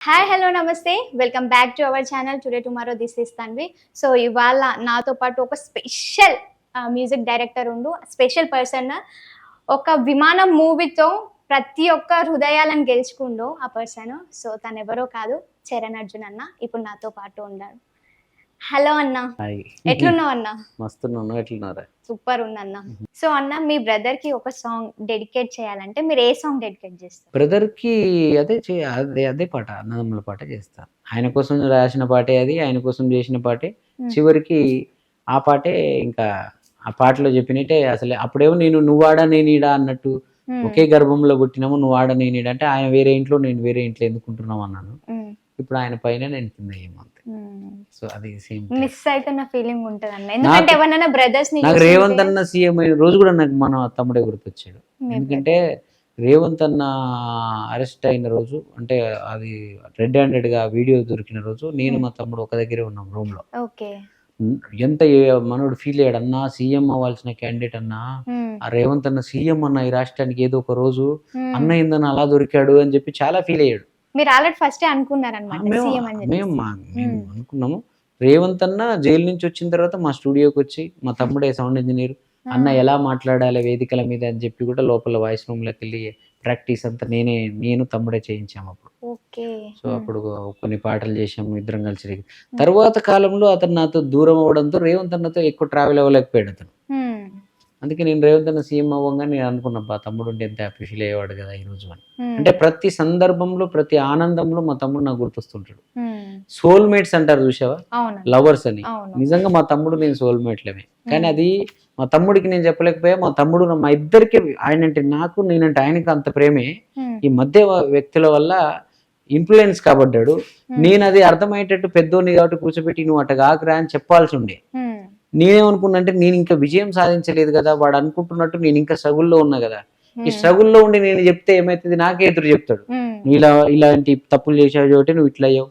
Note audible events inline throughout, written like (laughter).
Hi hello నమస్తే. Welcome back to our channel today tomorrow this is Tanvi so ఇవాళ నాతో పాటు ఒక స్పెషల్ మ్యూజిక్ డైరెక్టర్ ఉండు. స్పెషల్ పర్సన్ uh, ఒక విమానం మూవీతో ప్రతి ఒక్క హృదయాలను గెలుచుకుండు ఆ పర్సన్ సో తను ఎవరో కాదు చరణ్ అర్జున్ అన్న ఇప్పుడు నాతో పాటు ఉన్నాడు హలో అన్న. ఎట్లున్నావు అన్న? మస్తున్నాను ఎట్లున్నారా? సూపర్ ఉందన్న సో అన్న మీ బ్రదర్కి ఒక సాంగ్ డెడికేట్ చేయాలంటే మీరు ఏ సాంగ్ డెడికేట్ చేస్తారు? బ్రదర్కి అదే అదే అదే పాట అన్నదమ్ముల పాట చేస్తాను ఆయన కోసం రాసిన పాటే అది ఆయన కోసం చేసిన పాటే. చివరికి ఆ పాటే ఇంకా ఆ పాటలో చెప్పినట్టే అసలు అప్పుడేమో నేను నువ్వాడా నేనీడా అన్నట్టు. ఒకే గర్భంలో పుట్టినాము నువ్వాడా నేనీడా అంటే ఆయన వేరే ఇంట్లో నేను వేరే ఇంట్లో ఎందుకుంటున్నాం అన్నాను. ఇప్పుడు ఆయన పైన నేను కింద ఏమంతే. సో అది సేమ్ మిస్ అవుతున్న ఫీలింగ్ ఉంటది అన్న ఎందుకంటే ఎవరైనా బ్రదర్స్ని నాకు రేవంత్ అన్న సీఎం అయిన రోజు కూడా నాకు మన తమ్ముడే గుర్తొచ్చాడు. ఎందుకంటే రేవంత్ అన్న అరెస్ట్ అయిన రోజు అంటే అది రెడ్ హ్యాండెడ్గా వీడియో దొరికిన రోజు నేను మా తమ్ముడు ఒక దగ్గరే ఉన్నాం రూమ్లో. ఓకే. ఎంత మనోడు ఫీల్ అయ్యాడు? అన్నా సీఎం అవ్వాల్సిన క్యాండిడేట్ అన్నా. ఆ రేవంత్ అన్న సీఎం అన్న ఈ రాష్ట్రానికి ఏదో ఒక రోజు. అన్న ఏందన్న అలా దొరికాడు అని చెప్పి చాలా ఫీల్ అయ్యాడు. మీరు ఆల్రెడీ ఫస్ట్ అనుకున్నారు అనమాట మేము. అనుకున్నాము. రేవంత్ అన్న జైలు నుంచి వచ్చిన తర్వాత మా స్టూడియోకి వచ్చి మా తమ్ముడే సౌండ్ ఇంజనీర్ అన్న ఎలా మాట్లాడాలి వేదికల మీద అని చెప్పి కూడా లోపల వాయిస్ రూమ్లోకి వెళ్ళి ప్రాక్టీస్ అంతా నేనే నేను తమ్ముడే చేయించాము అప్పుడు. సో అప్పుడు కొన్ని పాటలు చేసాము ఇద్దరం కలిసి. తర్వాత కాలంలో అతను నాతో దూరం అవ్వడంతో రేవంత్ అన్నతో ఎక్కువ ట్రావెల్ అవ్వలేకపోయాడు అతను. అందుకే నేను రేవంత్ అన్న సీఎం అవ్వగా నేను అనుకున్నా బా తమ్ముడు ఉంటే ఎంత ఫీల్ అయ్యేవాడు కదా ఈ రోజు అని. అంటే ప్రతి సందర్భంలో ప్రతి ఆనందంలో మా తమ్ముడు నాకు గుర్తొస్తుంటాడు. సోల్ మేట్స్ అంటారు చూసావా లవర్స్ అని. నిజంగా మా తమ్ముడు నేను సోల్మేట్లమే కానీ అది మా తమ్ముడికి నేను చెప్పలేకపోయా మా తమ్ముడు మా ఇద్దరికి ఆయన అంటే నాకు నేనంటే ఆయనకి అంత ప్రేమే. ఈ మధ్య వ్యక్తుల వల్ల ఇన్ఫ్లుయెన్స్ కాబడ్డాడు. నేను అది అర్థమయ్యేటట్టు పెద్దోని కాబట్టి కూర్చోబెట్టి నువ్వు అట్ట కాకరా అని చెప్పాల్సి ఉండే. నేనేమనుకున్నా అంటే నేను ఇంకా విజయం సాధించలేదు కదా వాడు అనుకుంటున్నట్టు నేను ఇంకా స్ట్రగుల్లో ఉన్నా కదా ఈ Hmm. స్ట్రగుల్లో ఉండి నేను చెప్తే ఏమైతుంది నాకే ఎదురు చెప్తాడు Hmm. ఇలా ఇలాంటి తప్పులు చేసావు కాబట్టి నువ్వు ఇట్లా అయ్యావు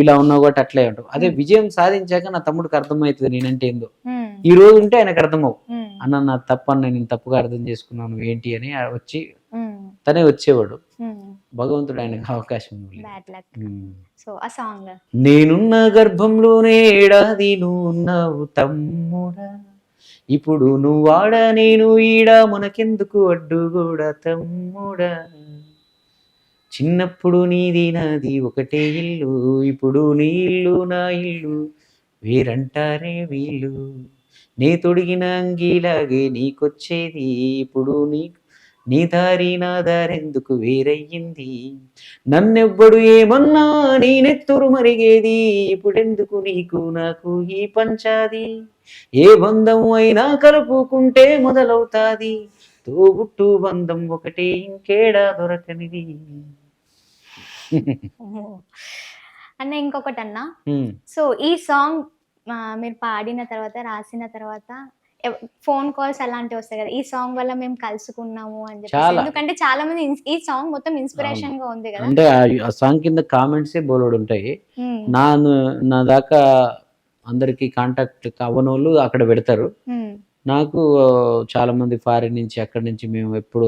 ఇలా ఉన్నావు కాబట్టి అట్లే ఉంటావు అదే విజయం సాధించాక నా తమ్ముడికి అర్థమవుతుంది నేనంటే ఏందో Hmm. ఈ రోజు ఉంటే ఆయనకు అర్థమవు Hmm. అన్న నా తప్పు అన్న నేను తప్పుగా అర్థం చేసుకున్నాను ఏంటి అని వచ్చి Hmm. తనే వచ్చేవాడు. భగవంతుడు ఆయనకు అవకాశం. సో ఆ సాంగ్ నేనున్న గర్భంలోనే ఏడాది నువ్వు తమ్ముడా. ఇప్పుడు నువ్వాడ నేను ఈడ మనకెందుకు అడ్డు కూడా తమ్ముడా. చిన్నప్పుడు నీది నాది ఒకటే ఇల్లు ఇప్పుడు నీ ఇల్లు నా ఇల్లు వేరంటారే వీళ్ళు. నే తొడిగిన అంగీలాగే నీకొచ్చేది ఇప్పుడు నీ నీ దారి నా దారెందుకు వేరయ్యింది? నన్నెవ్వడు ఏమన్నా నేనెత్తురు మరిగేది? ఇప్పుడెందుకు నీకు నాకు ఈ పంచాది? ఏ బంధం అయినా కలుపుకుంటే మొదలవుతాది? తోబుట్టు బంధం ఒకటే ఇంకేడా దొరకనిది? అన్న ఇంకొకటి అన్న. సో ఈ సాంగ్ మీరు పాడిన తర్వాత రాసిన తర్వాత ఫోన్ కాల్స్ అలాంటివి వస్తాయి కదా ఈ సాంగ్ వల్ల మేము కలుసుకున్నాము అని చెప్పి. ఎందుకంటే చాలా మంది ఈ సాంగ్ మొత్తం ఇన్స్పిరేషన్గా ఉంది కదా అంటే ఆ- సాంగ్ కింద కామెంట్సే బోలోడు ఉంటాయి. నా నా దాకా అందరికి కాంటాక్ట్ కావనోళ్ళు అక్కడ పెడతారు. నాకు చాలా మంది ఫారిన్ నుంచి అక్కడి నుంచి మేము ఎప్పుడు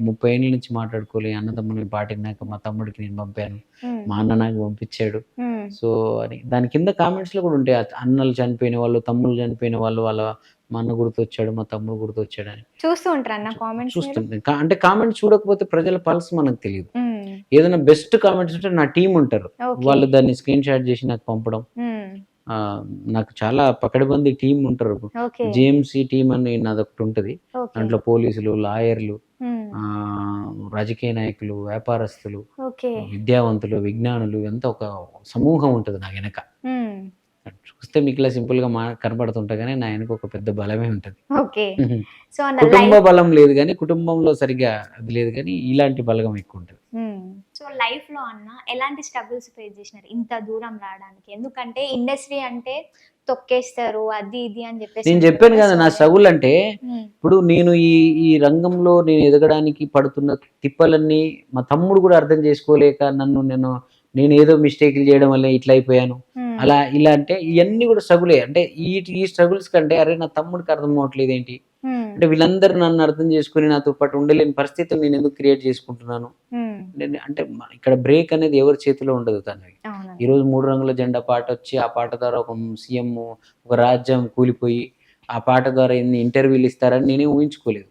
ముప్పై ఏళ్ళ నుంచి మాట్లాడుకోలే అన్నదమ్ముని పాటినాక మా తమ్ముడికి నేను పంపాను. మా అన్న నాకు పంపించాడు. సో అని దాని కింద కామెంట్స్లో కూడా ఉంటాయి అన్నలు చనిపోయిన వాళ్ళు తమ్ముళ్ళు చనిపోయిన వాళ్ళు వాళ్ళ మా అన్న గుర్తొచ్చాడు మా తమ్ముడు గుర్తొచ్చాడు అని చూస్తూ ఉంటారు అన్న కామెంట్స్ చూస్తుంది అంటే కామెంట్స్ చూడకపోతే ప్రజల పల్స్ మనకు తెలియదు. ఏదైనా బెస్ట్ కామెంట్స్ ఉంటే నా టీం ఉంటారు. వాళ్ళు దాన్ని స్క్రీన్ షాట్ చేసి నాకు పంపడం. నాకు చాలా పకడ్బందీ టీం ఉంటారు. జేఎంసీ టీం అని నాది ఒకటి ఉంటుంది. దాంట్లో పోలీసులు లాయర్లు ఆ, రాజకీయ నాయకులు వ్యాపారస్తులు విద్యావంతులు విజ్ఞానులు ఎంత ఒక సమూహం ఉంటుంది నా వెనక. చూస్తే మీకు ఇలా సింపుల్గా మా కనపడుతుంటా కానీ నా వెనక ఒక పెద్ద బలమే ఉంటుంది. ఓకే. సో అన్న కుటుంబ బలం లేదు కానీ కుటుంబంలో సరిగా అది లేదు కానీ ఇలాంటి బలగం ఎక్కువ ఉంటుంది సో లైఫ్లో అన్న ఎలాంటి స్ట్రగుల్స్ ఫేస్ చేసినారు? ఇంత దూరం రావడానికి. ఎందుకంటే ఇండస్ట్రీ అంటే తొక్కేస్తారు అది ఇది అని చెప్పేసి నేను చెప్పాను కదా నా స్ట్రగుల్ అంటే ఇప్పుడు నేను ఈ ఈ రంగంలో నేను ఎదగడానికి పడుతున్న తిప్పలన్నీ మా తమ్ముడు కూడా అర్థం చేసుకోలేక నన్ను నేను నేను ఏదో మిస్టేక్లు చేయడం వల్ల ఇట్లా అయిపోయాను. అలా ఇలా అంటే ఇవన్నీ కూడా స్ట్రగులే. అంటే ఈ ఈ స్ట్రగుల్స్ కంటే అరే నా తమ్ముడికి అర్థం అవ్వట్లేదు ఏంటి? ఉమ్, అంటే వీళ్ళందరూ నన్ను అర్థం చేసుకుని నాతో పాటు ఉండలేని పరిస్థితులు నేను ఎందుకు క్రియేట్ చేసుకుంటున్నాను? నేను అంటే ఇక్కడ బ్రేక్ అనేది ఎవరి చేతిలో ఉండదు తనకి రోజు మూడు రంగుల జెండా పాట వచ్చి ఆ పాట ద్వారా ఒక సీఎం ఒక రాజ్యం కూలిపోయి ఆ పాట ద్వారా ఎన్ని ఇంటర్వ్యూలు ఇస్తారని నేనే ఊహించుకోలేదు.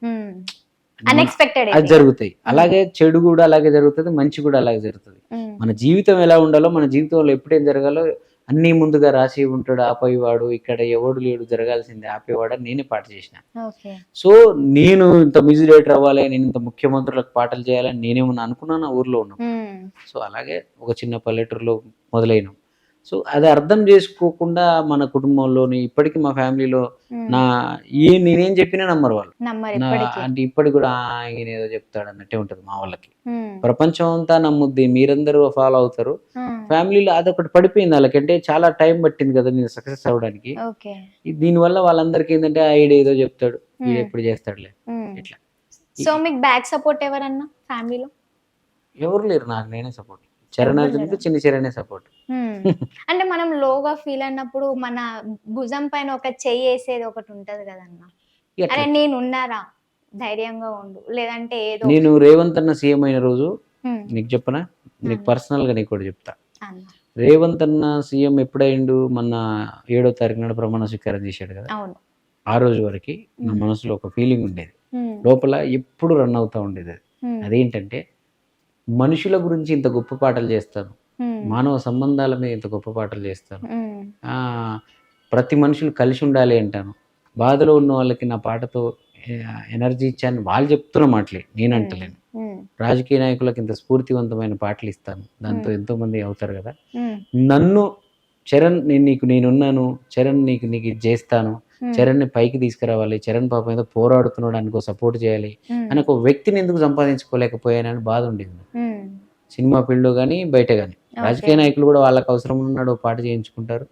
అది జరుగుతాయి. అలాగే చెడు కూడా అలాగే జరుగుతుంది మంచి కూడా అలాగే జరుగుతుంది. మన జీవితం ఎలా ఉండాలో మన జీవితంలో ఎప్పుడేం జరగాలో అన్నీ ముందుగా రాసి ఉంటాడు ఆపేవాడు ఇక్కడ ఎవడు లేడు జరగాల్సిందే ఆపేవాడు అని నేనే పాట చేసిన. సో నేను ఇంత మ్యూజిక్ డైరెక్టర్ అవ్వాలి నేను ఇంత ముఖ్యమంత్రులకు పాటలు చేయాలని నేనేమన్నా అనుకున్నాను ఊర్లో ఉన్నాను సో అలాగే ఒక చిన్న పల్లెటూరులో మొదలైనాం. సో అది అర్థం చేసుకోకుండా మన కుటుంబంలోని ఇప్పటికీ మా ఫ్యామిలీలో నా ఏ నేనేం చెప్పినా నమ్మరు వాళ్ళు. అంటే ఇప్పటికి కూడా "ఆ, ఈయన ఏదో చెప్తాడు అన్నట్టే ఉంటుంది మా వాళ్ళకి. ప్రపంచం అంతా నమ్ముద్ది మీరందరూ ఫాలో అవుతారు. ఫ్యామిలీలో అదొకటి పడిపోయింది వాళ్ళకి. అంటే చాలా టైం పట్టింది కదా నేను సక్సెస్ ఈ- దీనివల్ల వాళ్ళందరికీ ఏంటంటే ఆ ఈడ ఏదో చెప్తాడు. ఈడ ఎప్పుడు చేస్తాడులే. ఇట్లా. సో మీకు బ్యాక్ సపోర్ట్ ఎవరన్నా ఫ్యామిలీలో? ఎవరు లేరు నాకు నేనే సపోర్ట్ చరణ్ అర్జున్కి? చిన్న చరణే సపోర్ట్ అంటే మనం లోగా ఫీల్ అయినప్పుడు మన భుజం పైన ఒక చెయ్యి వేసేది ఒకటి ఉంటది కదన్న. అరే నేను ఉన్నారా? ధైర్యంగా ఉండు. లేదంటే ఏదో నేను రేవంత్ అన్న సీఎం అయిన రోజు నీకు చెప్పనా? నీకు. పర్సనల్గా నీకు కూడా చెప్తా. రేవంత్ అన్న సీఎం ఎప్పుడైండు? మొన్న ఏడో తారీఖు నాడు ప్రమాణ స్వీకారం చేశాడు కదా. ఆ రోజు వరకు నా. మనసులో ఒక ఫీలింగ్ ఉండేది. లోపల ఎప్పుడు రన్ అవుతా ఉండేది అదేంటంటే మనుషుల గురించి ఇంత గొప్ప పాటలు చేస్తాను మానవ సంబంధాల మీద ఇంత గొప్ప పాటలు చేస్తాను ప్రతి మనుషులు కలిసి ఉండాలి అంటాను. బాధలో ఉన్న వాళ్ళకి నా పాటతో ఎనర్జీ ఇచ్చాను. వాళ్ళు చెప్తున్న మాటలే నేను అంటలేను. రాజకీయ నాయకులకు ఇంత స్ఫూర్తివంతమైన పాటలు ఇస్తాను. దాంతో. ఎంతో మంది అవుతారు కదా. నన్ను చరణ్ నేను నీకు నేనున్నాను. చరణ్ నీకు నీకు చేస్తాను. ఉమ్, చరణ్ని పైకి తీసుకురావాలి. చరణ్ పాపం ఏదో పోరాడుతున్నాడు అనుకో సపోర్ట్ చేయాలి. అని ఒక వ్యక్తిని ఎందుకు సంపాదించుకోలేకపోయానని బాధ ఉండేది సినిమా ఫీల్డ్లో కానీ బయట కానీ. రాజకీయ నాయకులు కూడా వాళ్ళకి అవసరం ఉన్నాడు పాట చేయించుకుంటారు.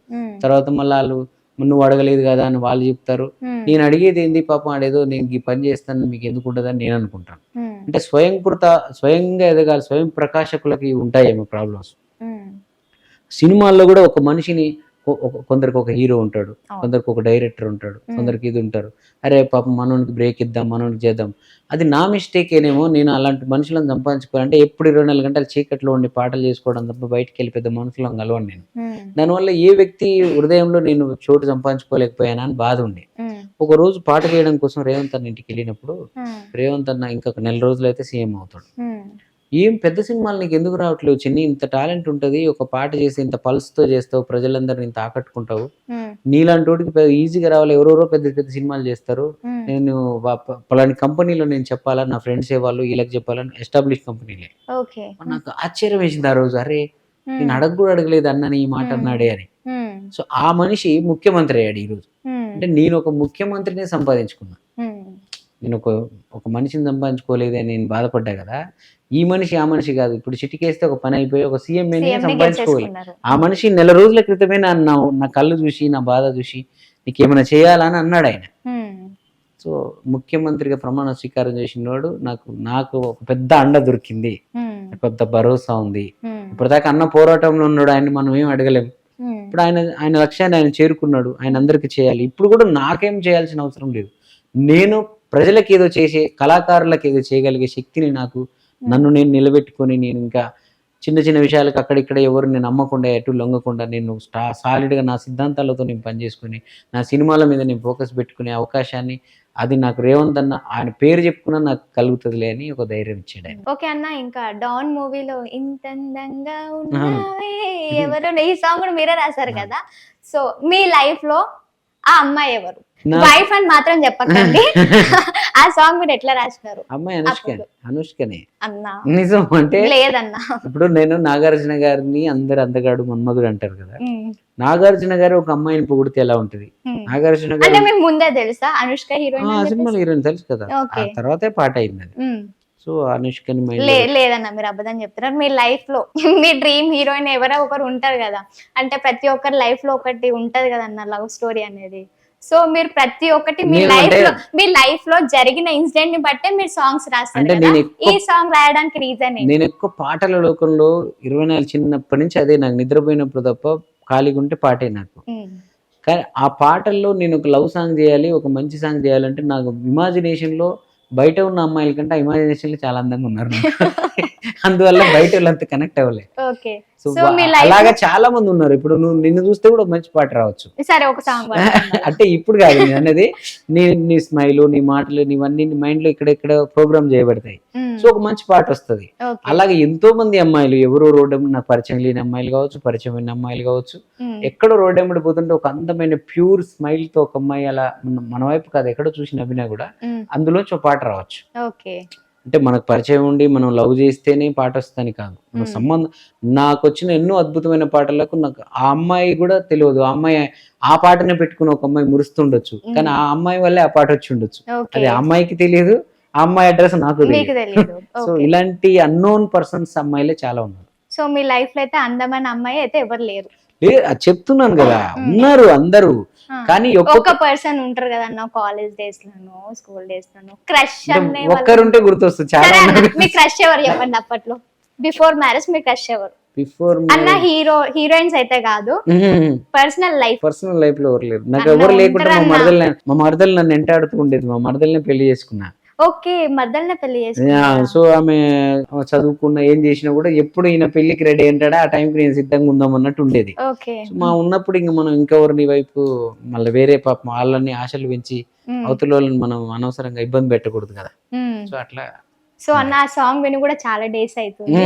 తర్వాత మళ్ళీ వాళ్ళు నువ్వు అడగలేదు కదా అని వాళ్ళు చెప్తారు. నేను అడిగేది ఏంది పాపం ఆడేదో నేను ఈ పని చేస్తాను మీకు ఎందుకు ఉంటుందని నేను అనుకుంటాను. అంటే స్వయంకృత స్వయంగా ఎదగాలి స్వయం ప్రకాశకులకి ఉంటాయేమో ప్రాబ్లమ్స్. సినిమాల్లో కూడా ఒక మనిషిని కొందరికి ఒక హీరో ఉంటాడు. కొందరికి ఒక డైరెక్టర్ ఉంటాడు. కొందరికి ఇది ఉంటారు. అరే పాపం మనోనికి బ్రేక్ ఇద్దాం మనోనికి చేద్దాం. అది నా మిస్టేక్ ఏనేమో నేను అలాంటి మనుషులను సంపాదించుకోవాలంటే ఎప్పుడు ఇరవై నాలుగు గంటలు చీకట్లో ఉండి పాటలు చేసుకోవడం తప్ప బయటికి వెళ్ళి పెద్ద మనుషులను కలవను నేను. దానివల్ల ఏ వ్యక్తి హృదయంలో నేను చోటు సంపాదించుకోలేకపోయానా అని బాధ ఉండే. ఒక రోజు పాట చేయడం కోసం రేవంత్ అన్న ఇంటికి వెళ్ళినప్పుడు రేవంత్ అన్న ఇంకొక నెల రోజులు అయితే సీఎం అవుతాడు. ఏం పెద్ద సినిమాలు నీకు ఎందుకు రావట్లేవు? చిన్ని ఇంత టాలెంట్ ఉంటుంది ఒక పాట చేసి ఇంత పల్స్తో చేస్తావు ప్రజలందరిని ఇంత ఆకట్టుకుంటావు. నీలాంటి పెద్ద ఈజీగా రావాలి. ఎవరెవరో పెద్ద పెద్ద సినిమాలు చేస్తారు. నేను పలాని కంపెనీలో నేను చెప్పాలా నా ఫ్రెండ్స్ ఏ వాళ్ళు వీళ్ళకి చెప్పాలని ఎస్టాబ్లిష్ కంపెనీలే. ఓకే. నాకు ఆశ్చర్యం వేసింది ఆ రోజు. అరే నేను అడగ కూడా అడగలేదు అన్నని ఈ మాట. అన్నాడే అని. సో ఆ మనిషి ముఖ్యమంత్రి అయ్యాడు ఈరోజు. ఉమ్, అంటే నేను ఒక ముఖ్యమంత్రినే సంపాదించుకున్నా. నేను ఒక ఒక మనిషిని సంపాదించుకోలేదని నేను బాధపడ్డా కదా. ఈ మనిషి ఆ మనిషి కాదు. ఇప్పుడు చిటికేస్తే ఒక పని అయిపోయి ఒక సీఎం సంపాదించుకోవాలి. ఆ మనిషి నెల రోజుల క్రితమే నా నా- కళ్ళు చూసి నా బాధ చూసి నీకేమైనా చేయాలని అన్నాడు ఆయన. సో ముఖ్యమంత్రిగా ప్రమాణ స్వీకారం చేసినవాడు నాకు నాకు ఒక పెద్ద అండ దొరికింది. పెద్ద భరోసా ఉంది. ఇప్పటిదాకా అన్న పోరాటంలో ఉన్నాడు ఆయన మనం ఏం అడగలేము ఇప్పుడు ఆయన ఆయన లక్ష్యాన్ని ఆయన చేరుకున్నాడు ఆయన అందరికీ చేయాలి. ఇప్పుడు కూడా నాకేం చేయాల్సిన అవసరం లేదు. నేను ప్రజలకు ఏదో చేసే కళాకారులకు ఏదో చేయగలిగే శక్తిని నాకు నన్ను నేను నిలబెట్టుకొని నేను ఇంకా చిన్న చిన్న విషయాలకు అక్కడిక్కడ ఎవరు నేను నమ్మకుండా ఎటు లొంగకుండా నేను స్టా సాలిడ్గా నా సిద్ధాంతాలతో నేను పనిచేసుకుని నా సినిమాల మీద నేను ఫోకస్ పెట్టుకునే అవకాశాన్ని అది నాకు రేవంత్ అన్న ఆయన పేరు చెప్పుకున్నా నాకు కలుగుతుందిలే అని ఒక ధైర్యం ఇచ్చాడు ఆయన. ఓకే అన్న ఇంకా డాన్ మూవీలో ఇంత అందంగా ఉన్నావే ఎవరు? ఈ సాంగ్ కూడా మీరే రాశారు కదా. సో మీ లైఫ్లో ఆ అమ్మాయి ఎవరు? వైఫ్ అని మాత్రం చెప్పకండి. (laughs) ఆ సాంగ్ మీరు ఎట్లా రాసినారు? అమ్మాయి అనుష్క. అనుష్కనే. అన్నా. నిజం అంటే లేదన్నా. ఇప్పుడు నేను నాగార్జున గారిని అందరు అందగాడు మన్మధుడు అంటారు కదా. నాగార్జున గారు ఒక అమ్మాయిని పొగిడితే ఎలా ఉంటది. నాగార్జున అంటే గారు మీకు ముందే తెలుసా? అనుష్క ఆ హీరోయిన్ సినిమాలో హీరోయిన్ తెలుసు కదా. ఆ. తర్వాతే పాట అయింది అది. సో అనుష్కని లేదన్న మీరు అబద్ధం చెప్తున్నారు. మీ లైఫ్లో (laughs) మీ డ్రీమ్ హీరోయిన్ ఎవరో ఒకరు ఉంటారు కదా. అంటే ప్రతి ఒక్కరి లైఫ్లో ఒకటి ఉంటది కదా అన్న లవ్ స్టోరీ అనేది. సో మీరు ప్రతి ఒక్కటి మీ లైఫ్లో మీ లైఫ్లో జరిగిన ఇన్సిడెంట్ని బట్టే మీరు సాంగ్స్ రాస్తారు ఈ సాంగ్ రాయడానికి రీజన్ నేను ఎక్కువ పాటల లోకంలో ఇరవై నాలుగు చిన్నప్పటి నుంచి అదే నాకు నిద్రపోయినప్పుడు తప్ప ఖాళీగా ఉంటే పాటే నాకు. కానీ ఆ పాటల్లో నేను ఒక లవ్ సాంగ్ చేయాలి ఒక మంచి సాంగ్ చేయాలంటే నాకు ఇమాజినేషన్లో బయట ఉన్న అమ్మాయిల కంటే ఇమాజినేషన్లో చాలా అందంగా ఉన్నారు. (laughs) అందువల్ల బయట వాళ్ళంత కనెక్ట్ అవ్వలేదు ఓకే. సో అలాగా చాలా మంది ఉన్నారు. ఇప్పుడు నువ్వు నిన్ను చూస్తే కూడా మంచి పాట రావచ్చు. సరే ఒక సాంగ్ (laughs) అంటే ఇప్పుడు కాదు అనేది నీ నీ స్మైల్ నీ మాటలు నీవన్నీ నీ మైండ్లో ఇక్కడ ఇక్కడ ప్రోగ్రామ్ చేయబడతాయి సో ఒక మంచి పాట వస్తది. అలాగే ఎంతో మంది అమ్మాయిలు ఎవరో రోడ్డు వెంబడి నాకు పరిచయం లేని అమ్మాయిలు కావచ్చు పరిచయం అయిన అమ్మాయిలు కావచ్చు ఎక్కడో రోడ్డు వెంబడి పోతుంటే ఒక అందమైన ప్యూర్ స్మైల్తో ఒక అమ్మాయి అలా మన- వైపు కాదు ఎక్కడో చూసి నవ్వినా కూడా అందులోంచి ఒక పాట రావచ్చు. అంటే మనకు పరిచయం ఉండి మనం లవ్ చేస్తేనే పాట వస్తుందని కాదు. మన Hmm. సంబంధం నాకు వచ్చిన ఎన్నో అద్భుతమైన పాటలకు నాకు ఆ అమ్మాయి కూడా తెలియదు. ఆ అమ్మాయి ఆ పాటనే పెట్టుకుని ఒక అమ్మాయి మురుస్తుండొచ్చు. కానీ ఆ అమ్మాయి వల్లే ఆ పాట వచ్చి ఉండొచ్చు అది ఆ అమ్మాయికి తెలియదు ఆ అమ్మాయి అడ్రస్ నాకు తెలియదు. (laughs) సో ఇలాంటి అన్నోన్ పర్సన్స్ అమ్మాయిలే చాలా ఉన్నారు. సో మీ లైఫ్లో అయితే అందమైన అమ్మాయి అయితే ఎవరు లేరు? చెప్తున్నాను కదా. Hmm. ఉన్నారు అందరూ. కానీ ఒక ఒక్కొక్క పర్సన్ ఉంటారు కదా అన్న కాలేజ్ డేస్ లోను స్కూల్ డేస్ లోను. క్రష్ అనే ఒక్కరుంటే గుర్తొస్తుంది చాలా మీ క్రష్ ఎవరు చెప్పండి అప్పట్లో? బిఫోర్ మ్యారేజ్ మీ క్రష్ ఎవరు? బిఫోర్ అన్న హీరో హీరోయిన్స్ అయితే కాదు. పర్సనల్ లైఫ్ పర్సనల్ లైఫ్లో ఎవరు లేరు. నాకు ఎవరు లేకుండా మా. మరదలు మా మరదలు నన్ను ఎంటాడుతూ ఉండేది. మా మరదల్ని పెళ్ళి చేసుకున్నా. ఓకే మద్దల్నే పెళ్ళి సో ఆమె చదువుకున్న ఏం చేసినా కూడా ఎప్పుడు ఈయన పెళ్ళికి రెడీ అంటాడా? ఆ టైంకి నేను సిద్ధంగా ఉందాం అన్నట్టు ఉండేది. మా ఉన్నప్పుడు ఇంక మనం ఇంకెవరిని వైపు మళ్ళీ వేరే పాపం వాళ్ళని ఆశలు పెంచి అవతల వాళ్ళని మనం అనవసరంగా ఇబ్బంది పెట్టకూడదు కదా. సో అట్లా సో అన్న ఆ సాంగ్ విని కూడా చాలా డేస్ అవుతుంది.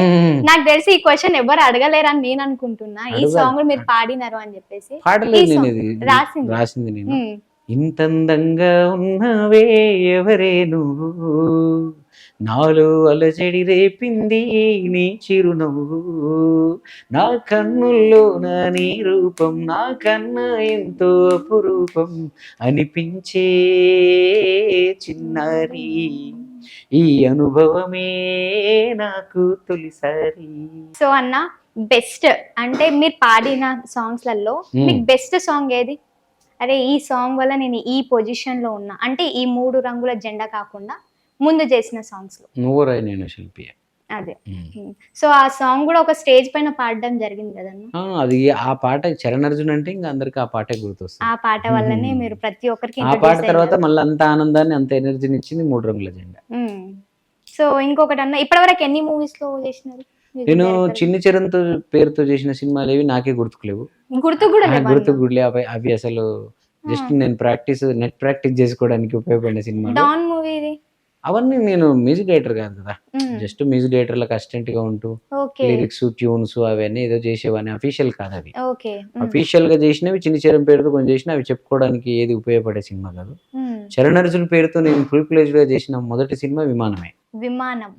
నాకు తెలిసి ఈ క్వశ్చన్ ఎవరు అడగలేరని నేను అనుకుంటున్నా. ఈ. సాంగ్ మీరు పాడినారు అని చెప్పేసి. రాసింది. రాసింది నేను. ఇంతందంగా ఉన్నవే ఎవరే నువ్వు? నాలో అలజడి రేపింది నీ చిరునవ్వు. నా కన్నుల్లో నా నీ రూపం నా కన్నా ఎంతో అపురూపం అనిపించే చిన్నారి. ఈ అనుభవమే నాకు తొలిసారి. సో అన్న బెస్ట్. అంటే మీరు పాడిన సాంగ్స్లలో Hmm. మీకు బెస్ట్ సాంగ్ ఏది? అరే ఈ సాంగ్ వల్ల నేను ఈ పొజిషన్లో ఉన్నా. అంటే ఈ మూడు రంగుల జెండా కాకుండా ముందు చేసిన సాంగ్స్లో. నువ్వు రాయి నేను శిల్పి. అదే. సో ఆ సాంగ్ కూడా ఒక స్టేజ్ పైన పాడడం జరిగింది కదన్న అది ఆ పాట చరణ్ అర్జున్ అంటే ఇంకా అందరికి ఆ పాటే గుర్తొస్తుంది. ఆ పాట వల్లనే. మీరు ప్రతి ఒక్కరికి ఆ పాట తర్వాత మళ్ళీ అంత ఆనందాన్ని అంత ఎనర్జీని ఇచ్చింది మూడు రంగుల జెండా. సో ఇంకొకటి అన్న ఇప్పటివరకు ఎన్ని మూవీస్లో చేసినారు? నేను? చిన్ని చరణ్తో పేరుతో చేసిన సినిమాలు ఏవి నాకే గుర్తుకులేవు. గుర్తు కూడా అవి అవి అసలు జస్ట్ నేను ప్రాక్టీస్ నెట్ ప్రాక్టీస్ చేసుకోవడానికి ఉపయోగపడిన సినిమాలు. డాన్ మూవీ ఇది? అవన్నీ నేను మ్యూజిక్ డైరెక్టర్ కాదు కదా. జస్ట్ మ్యూజిక్ డైరెక్టర్లకు అసిస్టెంట్గా ఉంటూ లిరిక్స్ ట్యూన్స్ అవన్నీ ఏదో చేసేవాడిని. అఫీషియల్ కాదు అవి. అఫీషియల్గా చేసినవి చిన్న చరణ్ పేరుతో కొంచెం చేసిన అవి చెప్పుకోవడానికి ఏది ఉపయోగపడే సినిమా కాదు. చరణ్ అర్జున్ పేరుతో నేను ఫుల్ ప్లేజ్గా చేసిన మొదటి సినిమా విమానమే. విమానం.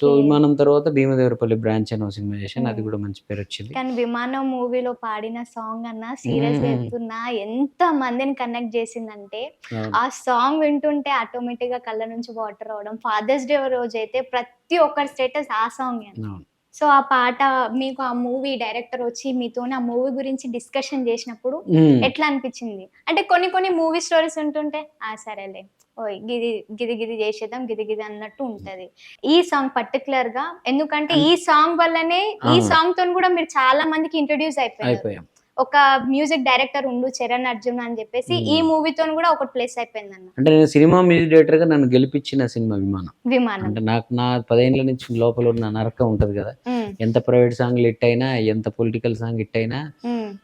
సో. విమానం తర్వాత భీమదేవరపల్లి బ్రాంచ్ అని సినిమా చేశాను అది. కూడా మంచి పేరు వచ్చింది కానీ విమానం మూవీలో పాడిన సాంగ్ అన్న సీరియస్. చెప్తున్నా ఎంత మందిని కనెక్ట్ చేసిందంటే. ఆ సాంగ్ వింటుంటే ఆటోమేటిక్గా కళ్ళ నుంచి వాటర్ రావడం ఫాదర్స్ డే రోజు అయితే ప్రతి ఒక్కరి స్టేటస్ ఆ సాంగ్. సో ఆ పాట మీకు ఆ మూవీ డైరెక్టర్ వచ్చి మీతో ఆ మూవీ గురించి డిస్కషన్ చేసినప్పుడు. ఎట్లా అనిపించింది అంటే కొన్ని కొన్ని మూవీ స్టోరీస్ ఉంటుంటే ఆ సరేలే గిది గిది గిది చేసేద్దాం గిది గిది అన్నట్టు ఉంటది. ఈ సాంగ్ పర్టికులర్గా ఎందుకంటే ఈ సాంగ్ వల్లనే ఈ. సాంగ్తో కూడా మీరు చాలా మందికి ఇంట్రొడ్యూస్ అయిపోయారు. అయిపోయాం. ఒక మ్యూజిక్ డైరెక్టర్ ఉండు చరణ్ అర్జున్ అని చెప్పేసి. ఈ మూవీతో కూడా ఒక ప్లేస్ అయిపోయింది అన్న అంటే నేను సినిమా మ్యూజిక్ డైరెక్టర్గా నన్ను గెలిపించిన సినిమా విమానం. విమానం. అంటే నాకు నా పదేళ్ళ నుంచి లోపల ఉన్న నరకం ఉంటది కదా. ఎంత ప్రైవేట్ సాంగ్ హిట్ అయినా ఎంత పొలిటికల్ సాంగ్ హిట్ అయినా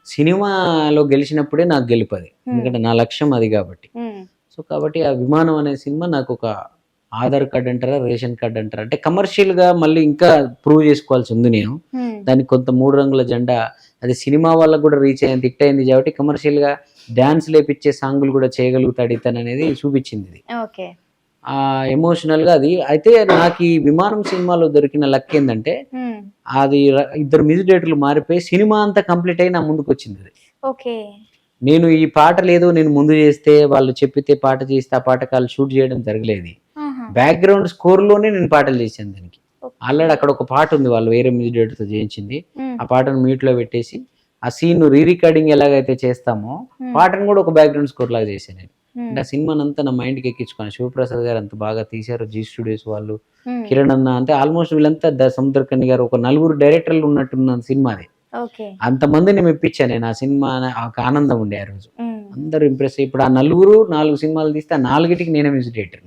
సినిమాలో గెలిచినప్పుడే నాకు గెలుపది. ఎందుకంటే నా లక్ష్యం అది కాబట్టి. సో కాబట్టి ఆ విమానం అనే సినిమా నాకు ఒక ఆధార్ కార్డ్ అంటారా రేషన్ కార్డ్ అంటారా? అంటే కమర్షియల్గా మళ్ళీ ఇంకా ప్రూవ్ చేసుకోవాల్సి ఉంది నేను. దానికి కొంత మూడు రంగుల జెండా. అది సినిమా వాళ్ళకు కూడా రీచ్ అయ్యేంత హిట్ అయింది కాబట్టి కమర్షియల్గా డాన్స్ లేపిచ్చే సాంగులు కూడా చేయగలుగుతాడు ఇతను అనేది చూపించింది ఇది. ఎమోషనల్గా అది. అయితే నాకు ఈ విమానం సినిమాలో దొరికిన లక్ ఏంటంటే అది ఇద్దరు మ్యూజిక్ డైరెక్టర్లు మారిపోయి సినిమా అంతా కంప్లీట్ అయి నా ముందుకు వచ్చింది అది. ఓకే. నేను ఈ పాట లేదు నేను ముందు చేస్తే వాళ్ళు చెప్పితే పాట చేస్తే ఆ పాటకాలు షూట్ చేయడం జరగలేదు. బ్యాక్గ్రౌండ్ స్కోర్లోనే నేను పాటలు చేశాను దానికి. ఆల్రెడీ అక్కడ ఒక పాట ఉంది వాళ్ళు వేరే మ్యూజిక్తో చేయించింది. ఆ పాటను మ్యూట్లో పెట్టేసి ఆ సీన్ రీ రికార్డింగ్ ఎలాగైతే చేస్తామో పాటను కూడా ఒక బ్యాక్గ్రౌండ్ స్కోర్ లాగా చేశాను నేను. అంటే ఆ సినిమాని అంతా నా మైండ్కి ఎక్కించుకున్నాను. శివప్రసాద్ గారు అంత బాగా తీశారు జీ స్టూడియోస్ వాళ్ళు కిరణ్ అన్న అంటే ఆల్మోస్ట్ వీళ్ళంతా సముద్రకన్య గారు ఒక నలుగురు డైరెక్టర్లు ఉన్నట్టున్న సినిమా అది అంతమందిని మెప్పించాను నేను. ఆ సినిమా ఒక ఆనందం ఉండే ఆ రోజు. అందరూ ఇంప్రెస్ ఇప్పుడు ఆ నలుగురు నాలుగు సినిమాలు తీస్తే ఆ నాలుగిటికి నేనే మ్యూజిక్ డైరెక్టర్